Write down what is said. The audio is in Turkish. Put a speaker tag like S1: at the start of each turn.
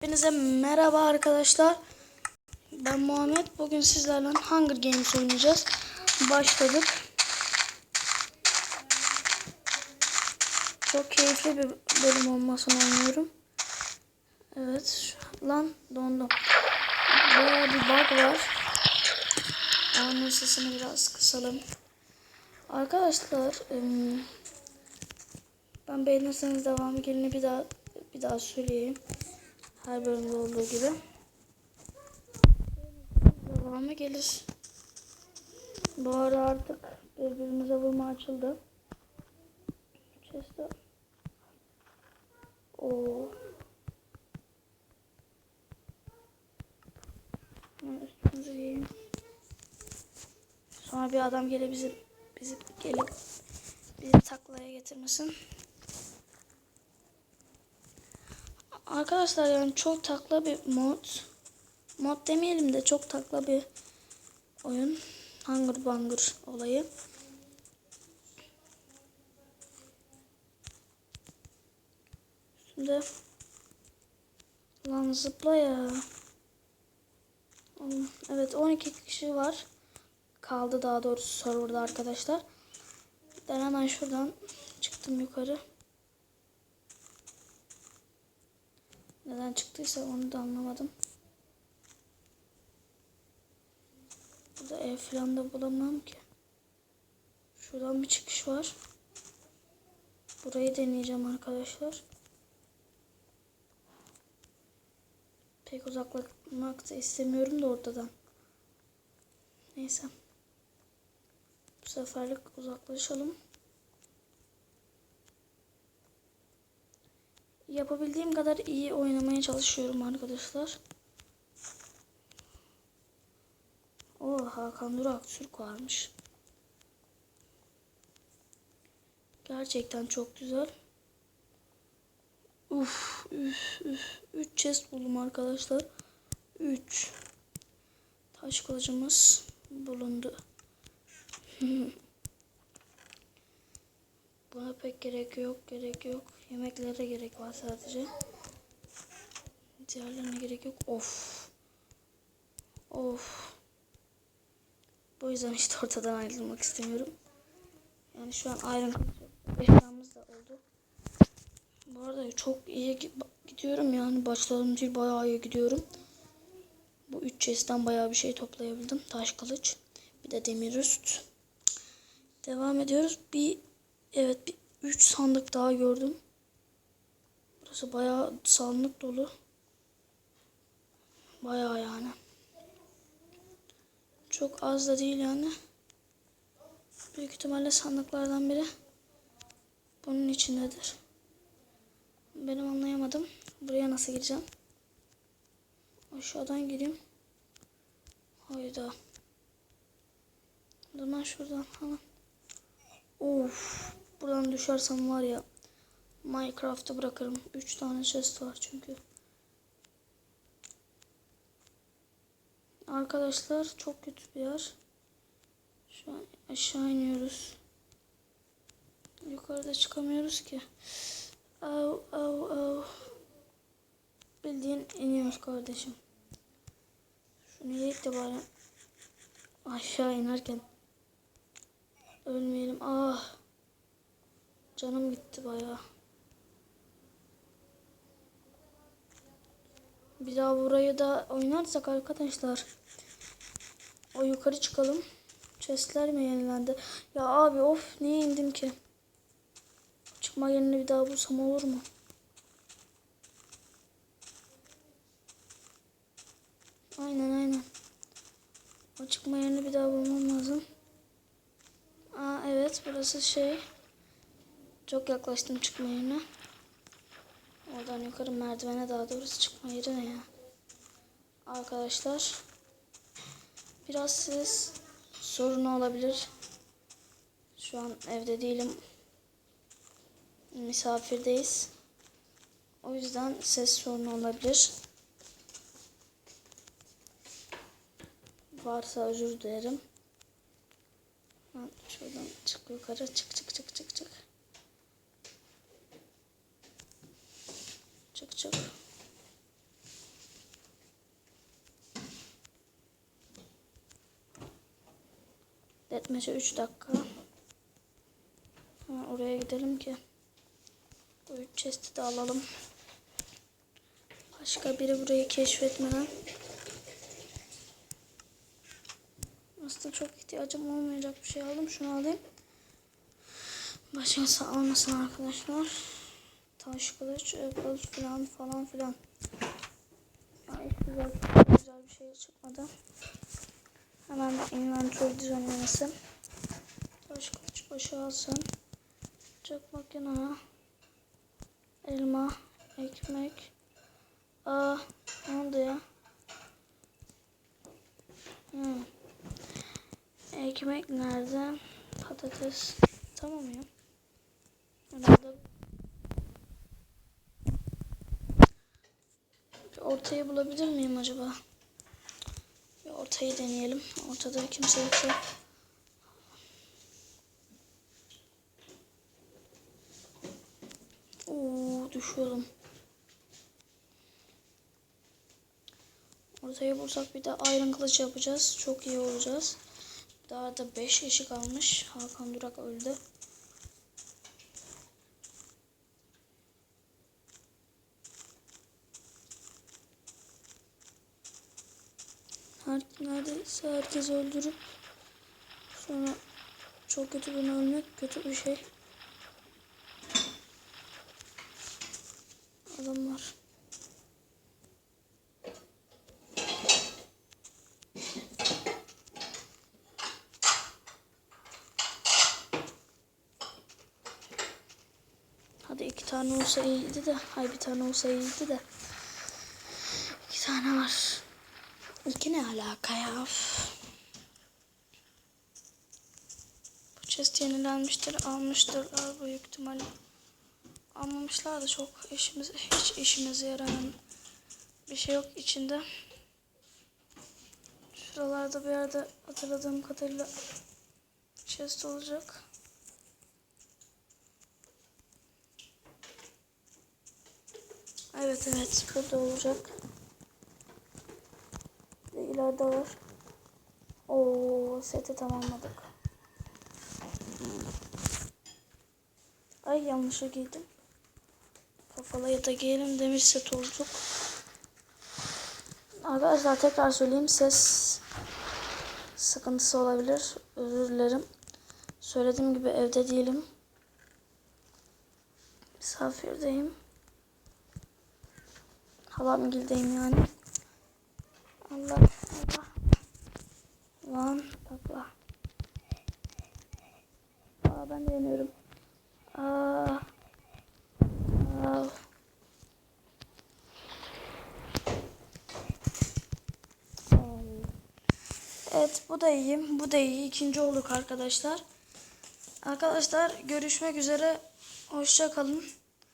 S1: Hepinize merhaba arkadaşlar. Ben Muhammed. Bugün sizlerle Hunger Games oynayacağız. Başladık. Çok keyifli bir bölüm olmasını umuyorum. Evet. Lan dondum. Bayağı bir bug var. Onun sesini biraz kısalım. Arkadaşlar ben beğenirseniz devamı gelini bir daha bir daha söyleyeyim. Her bölümde olduğu gibi. Devamı gelir. Bu ara artık birbirimize vurma açıldı. Chest'e. Oo. Üstümüzü giyelim. Sonra bir adam gelip bizi bizi gelip bizi taklaya getirmesin. Arkadaşlar yani çok takla bir mod. Mod demeyelim de çok takla bir oyun. Hunger Bunger olayı. Şimdi lan zıpla ya. Evet 12 kişi var. Kaldı daha doğrusu serverda arkadaşlar. Ben hemen şuradan çıktım yukarı. Neden çıktıysa onu da anlamadım. Burada ev falan da bulamam ki. Şuradan bir çıkış var. Burayı deneyeceğim arkadaşlar. Pek uzaklaşmak da istemiyorum da ortadan. Neyse. Bu seferlik uzaklaşalım. Yapabildiğim kadar iyi oynamaya çalışıyorum arkadaşlar. O Hakan Durak Türk varmış. Gerçekten çok güzel. Uf, üf, üf. 3 chest buldum arkadaşlar. 3. Taş kılıcımız bulundu. Buna pek gerek yok, gerek yok. Yemeklere gerek var sadece. Diğerlerine gerek yok. Of. Of. Bu yüzden işte ortadan ayrılmak istemiyorum. Yani şu an ayrım eşyamız da oldu. Bu arada çok iyi gi- gidiyorum yani başladığım değil bayağı iyi gidiyorum. Bu üç chest'ten bayağı bir şey toplayabildim. Taş kılıç. Bir de demir üst. Devam ediyoruz. Bir evet bir üç sandık daha gördüm. Burası bayağı sandık dolu. Bayağı yani. Çok az da değil yani. Büyük ihtimalle sandıklardan biri bunun içindedir. Benim anlayamadım. Buraya nasıl gireceğim? Aşağıdan gireyim. Hayda. O zaman şuradan hemen. Of. Buradan düşersem var ya. Minecraft'ı bırakırım. 3 tane chest var çünkü. Arkadaşlar çok kötü bir yer. Şu an aşağı iniyoruz. Yukarıda çıkamıyoruz ki. Au au au. Bildiğin iniyoruz kardeşim. Şunu yiyip de bari aşağı inerken ölmeyelim. Ah. Canım gitti bayağı. Bir daha burayı da oynarsak arkadaşlar. O yukarı çıkalım. Chestler mi yenilendi? Ya abi of niye indim ki? Çıkma yerini bir daha bulsam olur mu? Aynen aynen. O çıkma yerini bir daha bulmam lazım. Aa evet burası şey. Çok yaklaştım çıkma yerine. Oradan yukarı merdivene daha doğrusu çıkma yeri ne ya? Arkadaşlar. Biraz ses sorunu olabilir. Şu an evde değilim. Misafirdeyiz. O yüzden ses sorunu olabilir. Varsa özür dilerim. Ben şuradan çık yukarı çık çık çık çık çık. Çık çık. Deathmatch'e 3 dakika. Ha, oraya gidelim ki. Bu 3 chest'i de alalım. Başka biri burayı keşfetmeden. Aslında çok ihtiyacım olmayacak bir şey aldım. Şunu alayım. Başkası almasın arkadaşlar. Taş kılıç, e, kılıç falan falan filan. Ya hiç güzel, güzel bir şey çıkmadı. Hemen bir inventory düzenlemesi. Taş kılıç başı alsın. Çakmak yanına. Elma, ekmek. Aa, ne oldu ya? Hmm. Ekmek nerede? Patates. Tamam ya. Herhalde. Bir ortayı bulabilir miyim acaba? Bir ortayı deneyelim. Ortada kimse yoksa. Oo, düşüyorum. Ortaya bulsak bir de iron kılıç yapacağız. Çok iyi olacağız. Daha da 5 kişi kalmış. Hakan Durak öldü. Her, neredeyse herkes öldürüp sonra çok kötü bir ölmek kötü bir şey. Adamlar. Hadi iki tane olsa iyiydi de. Hay bir tane olsa iyiydi de. İki tane var. İki ne alaka ya? Bu chest yenilenmiştir, almıştırlar büyük ihtimalle. Almamışlar da çok işimiz, hiç işimize yarayan bir şey yok içinde. Şuralarda bir yerde hatırladığım kadarıyla chest olacak. Evet evet burada olacak. İleride var. Oo seti tamamladık. Ay yanlışa giydim. Kafalıya da giyelim demir set olduk. Arkadaşlar tekrar söyleyeyim ses sıkıntısı olabilir. Özür dilerim. Söylediğim gibi evde değilim. Misafirdeyim. Halamgildeyim yani. Allah. Lan takla. Aa ben de yanıyorum. Aa. Aa. Evet bu da iyi. Bu da iyi. İkinci olduk arkadaşlar. Arkadaşlar görüşmek üzere. Hoşça kalın.